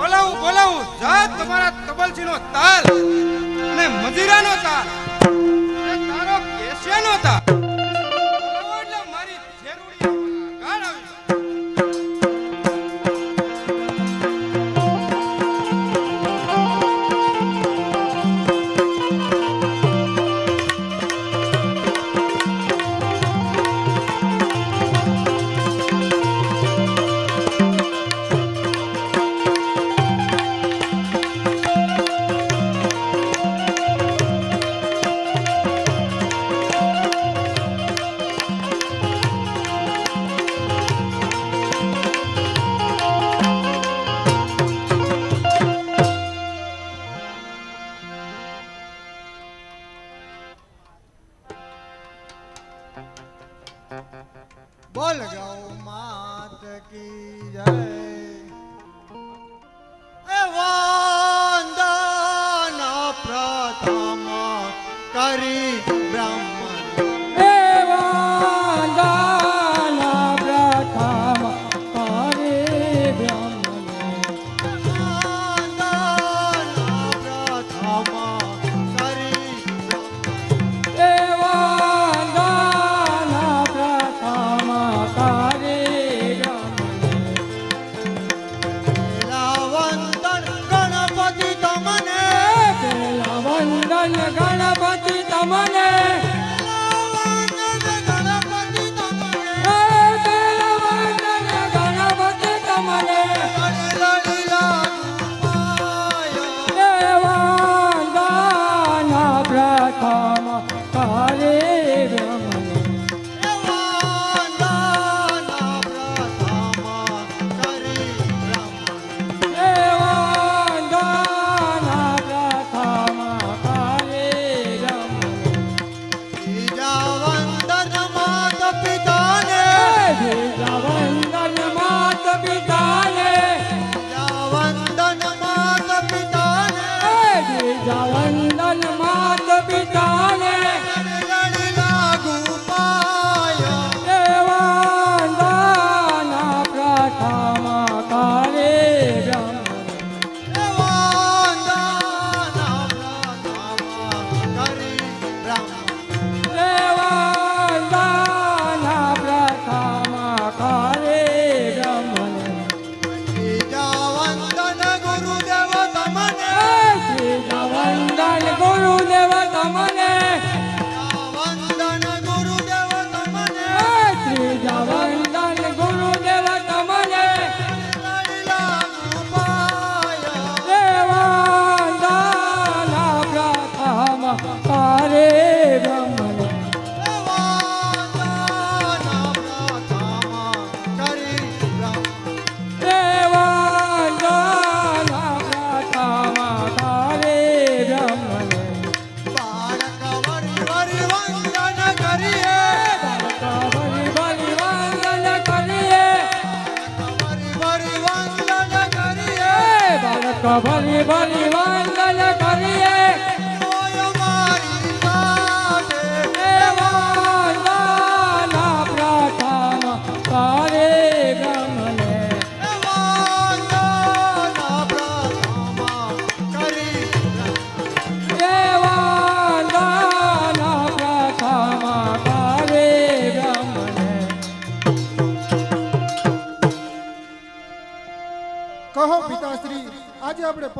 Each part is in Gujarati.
બોલાવું બોલાવું. જા તમારા તબલચીનો તાલ અને મજીરાનો તાલ અને તારો કેસિયાનો તાલ. કરી બ્રહ્મણ Aman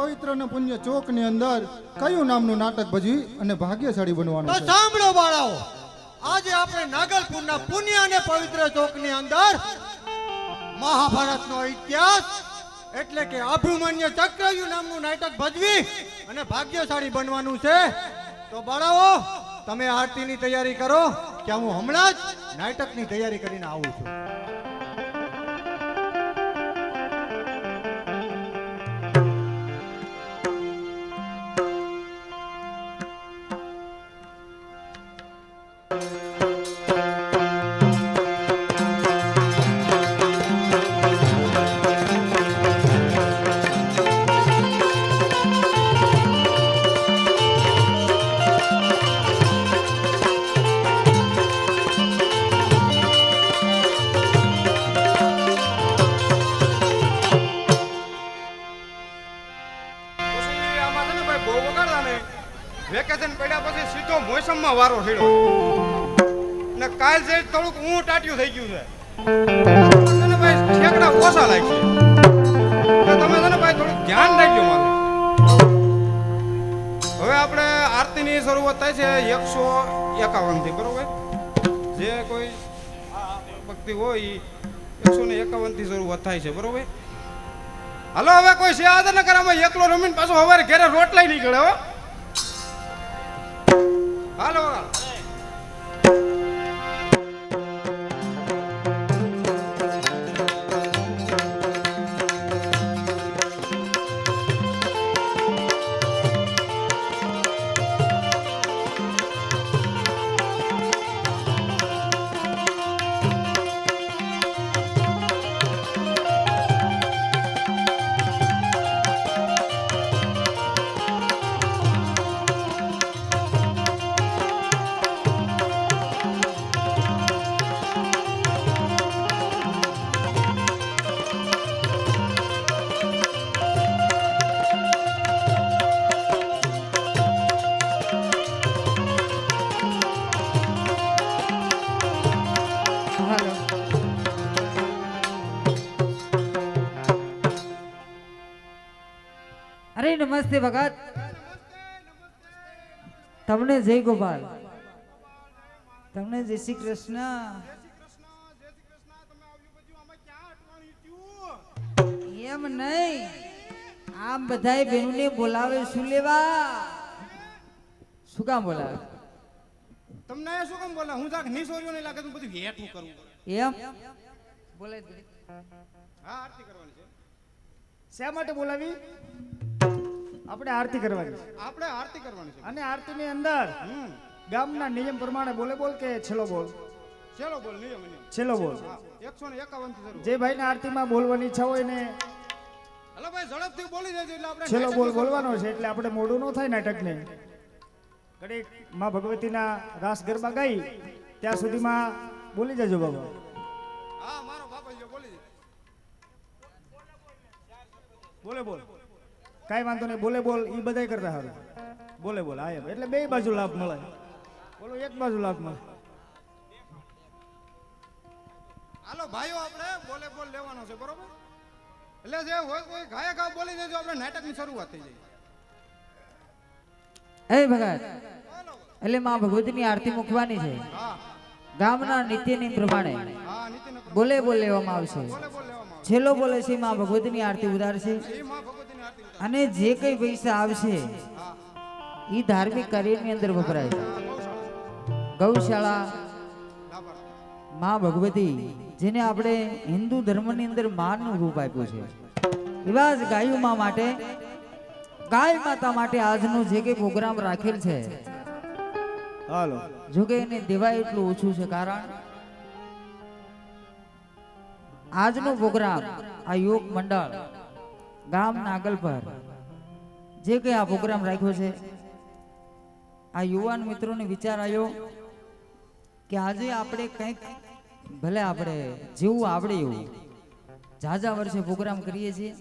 પવિત્ર અને પુણ્ય ચોકની અંદર કયું નામનું નાટક ભજવી અને ભાગ્યશાળી બનવાનું તો સાંભળો બાળાઓ આજે આપણે નાગલપુરના પુણ્ય અને પવિત્ર ચોકની અંદર મહાભારતનો ઇતિહાસ એટલે કે અભિમન્યુ ચક્રવ્યુ નામનું નાટક ભજવી અને ભાગ્યશાળી બનવાનું છે. તો બાળાઓ તમે આરતીની તૈયારી કરો કે હું હમણાં જ નાટકની તૈયારી કરીને આવું છું. મોસમમાં વારો છેડ્યો ને કાલ છે થોડુંક ઊં ટાટ્યું થઈ ગયું છે. તને ભાઈ ઠેકડા ઓછા લાગશે. તમે છે ને ભાઈ થોડુંક ધ્યાન રાખજો મારું. હવે આપણે આરતીની શરૂઆત થાય છે એકસો એકાવનથી બરોબર? જે કોઈ ભક્તિ હોય એકસો ને એકાવનથી શરૂઆત થાય છે, બરોબર? હાલો, હવે કોઈ છે ન કરે એકલો રમીને પાછો હવારે ઘરે રોટલાય નીકળે, હો. હાલો નમસ્તે ભગત. તમને જય ગોપાલ. તમને જય શ્રી કૃષ્ણ. એમ નહીં. આમ બધાય બહેનોને બોલાવે શું લેવા? શું કામ બોલાવે? તમને શું કામ બોલે હું જાક નિસોર્યો નહીં લાગે તો બધું હેઠું પડે. એમ? બોલે હા આરતી કરવાની છે. શા માટે બોલાવી? આપણે આરતી કરવાની છે. આપણે આરતી કરવાની છે. અને આરતીની અંદર ગામના નિયમ પ્રમાણે બોલે બોલ કે છેલ્લો બોલ? છેલો બોલ નિયમ છેલ્લો બોલ. હા એકસો ને એકાવનથી શરૂ. જે ભાઈને આરતીમાં બોલવાની ઈચ્છા હોય ને હલો ભાઈ ઝડપથી બોલી દેજો એટલે આપણે છેલ્લો બોલ બોલવાનો છે એટલે આપણે મોડું ન થાય નાટકને. ઘડીકમાં ભગવતીના રાસ ગરબા ગાઈ ત્યાં સુધીમાં બોલી જજો બાબા. હા મારો બાપા જો બોલી દે. બોલે બોલ. કાંઈ વાંધો નહીં બોલે બોલ એ બધા કરતા સારું. બોલે બોલ હા એટલે બે બાજુ લાભ મળે. બોલો એક બાજુ લાભ મળે. હાલો ભાઈઓ આપણે બોલે બોલ લેવાનો છે બરોબર? એટલે જે હોય કોઈ ગાયક આ બોલી દેજો આપણે નાટકની શરૂઆત થઈ જાય. એ ભગત એટલે માં ભગવતીની આરતી મૂકવાની છે. હા ગામના નિત્યની પ્રમાણે. બોલે બોલ લેવામાં આવશે. બોલે બોલ લેવામાં છેલ્લો બોલે છે માં ભગવતીની આરતી ઉતારશે. અને જે કઈ પૈસા આવશે એ ધાર્મિક કાર્યની અંદર વપરાય ગૌશાળા. માં ભગવતી જેને આપણે હિન્દુ ધર્મની અંદર માનનું રૂપ આપ્યું છે એવા જ ગાયુમાં માટે ગાય માતા માટે આજનો જે કઈ પ્રોગ્રામ રાખેલ છે હાલો જો કે એને દેવાય એટલું ઓછું છે કારણ આજનો પ્રોગ્રામ આ યોગ મંડળ ગામ નાગલ પર જે કઈ આ પ્રોગ્રામ રાખ્યો છે, આ યુવાન મિત્રોને વિચાર આવ્યો કે આજે આપણે કંઈક ભલે આપણે જેવું આવડે એવું ઝાઝા વર્ષે પ્રોગ્રામ કરીએ છીએ.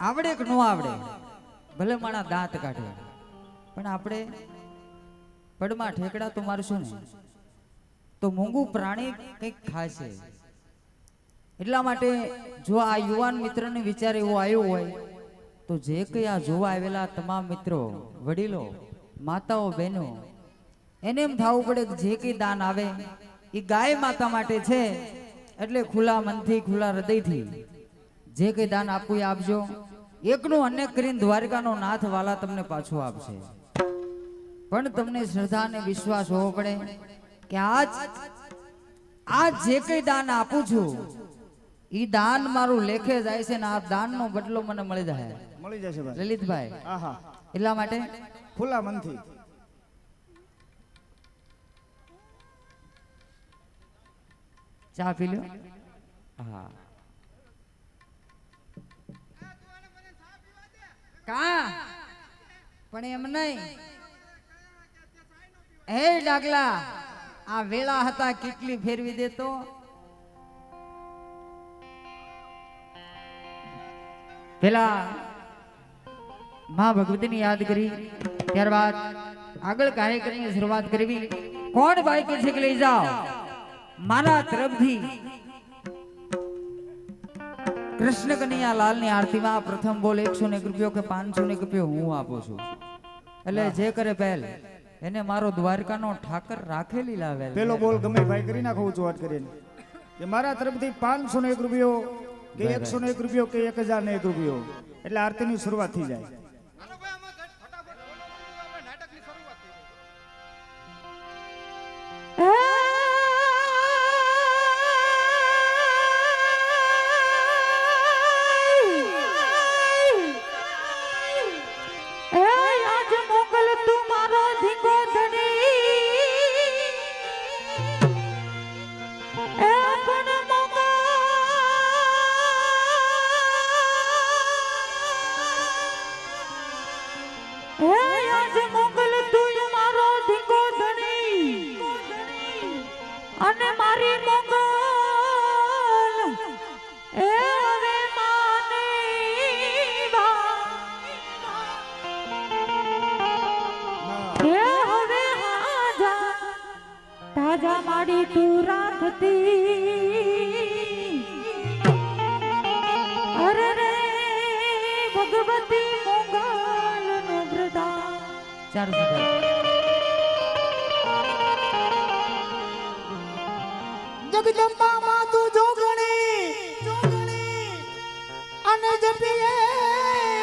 આવડે કે ન આવડે, ભલે માણા દાંત કાઢે, પણ આપણે પડમાં ઠેકડા તો મારશું ને તો મોંઘું પ્રાણી કંઈક ખાશે એટલા માટે જો આ યુવાન મિત્રને વિચાર એવો આવ્યો હોય, તો જે કંઈ આ જોવા આવેલા તમામ મિત્રો, વડીલો, માતાઓ, બહેનો, એને એમ થવું પડે કે જે કંઈ દાન આવે, એ ગાય માતા માટે છે, એટલે ખુલ્લા મનથી, ખુલ્લા હૃદયથી જે કંઈ દાન આપવું એ આપજો. એકનું અનેક કરીને દ્વારકાનો નાથ વાલા તમને પાછો આપશે. પણ તમને શ્રદ્ધા અને વિશ્વાસ હોવો પડે કે આજ આ જે કઈ દાન આપું છું ઈ દાન મારું લેખે જાય છે ને આ દાન નો બદલો મને મળી જાય. મળી જશે ભાઈ. લલિતભાઈ. હા હા એટલા માટે? ખુલ્લા મનથી. ચા પી લો હા. કા? પણ એમ નહીં. હે ડાગલા આ વેળા હતા કેટલી ફેરવી દેતો? પેલા માં ભગવતીની યાદ કરી ત્યારબાદ આગળ કાર્યક્રમની શરૂઆત કરવી. કોણ બાઈક છે કે લઈ જાઓ? મારા તરફથી કૃષ્ણ કનૈયા લાલની આરતીમાં પ્રથમ બોલ એકસો ને રૂપિયો કે પાંચસો ને રૂપિયો હું આપું છું? એટલે જે કરે પહેલ એને મારો દ્વારકાનો ઠાકર રાખેલી લાવે પેલો બોલ ગમે ભાઈ કરી નાખો વાત કરીને કે મારા તરફથી પાંચસો ને એક રૂપિયો કે એકસો ને એક રૂપિયો કે એક હજાર ને એક રૂપિયો. એટલે આરતીની શરૂઆત થઈ જાય. હાલો ભાઈ આમાં ચાર સુધી જગદંબા માં તું જોગણી જોગણી. અને જપીએ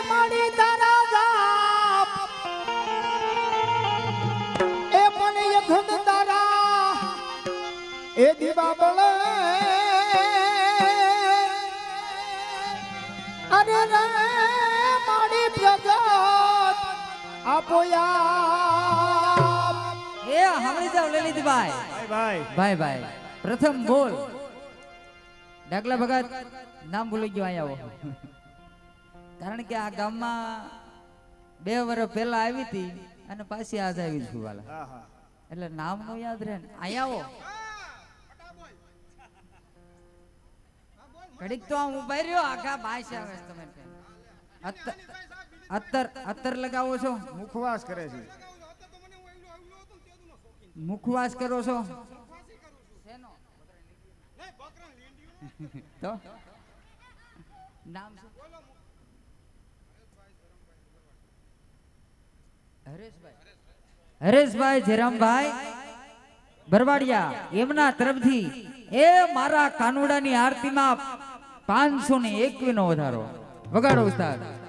મારી તારા જાપ. એ મને યખંડ તારા, એ દીવા બળે. અરે રે, મારી પ્રગટ આપો એ સાંભળી જાવ લલિતભાઈ. ભાઈ ભાઈ. ભાઈ ભાઈ. પ્રથમ બોલ. ડાકલા ભગત નામ ભૂલી ગયો અહીંયા આવો. કારણ કે આ ગામમાં બે વર્ષ પહેલા આવી હતી અને પાછી આજ આવી છું વાલા. હા હા. એટલે નામ નો યાદ રહે ને. અહીંયા આવો. ઘડીક તો આમ ઊભા રહ્યો આખા ભાઈ આવે છે તમે. અત્તર અત્તર લગાવો છો? મુખવાસ કરે છે. મુખવાસ કરો છો? તો? નામ હરેશભાઈ. હરેશભાઈ જયરામભાઈ બરવાડિયા એમના તરફથી એ મારા કાનુડાની આરતીમાં પાંચસો ને એકવી નો વધારો. વગાડો ઉસ્તાદ.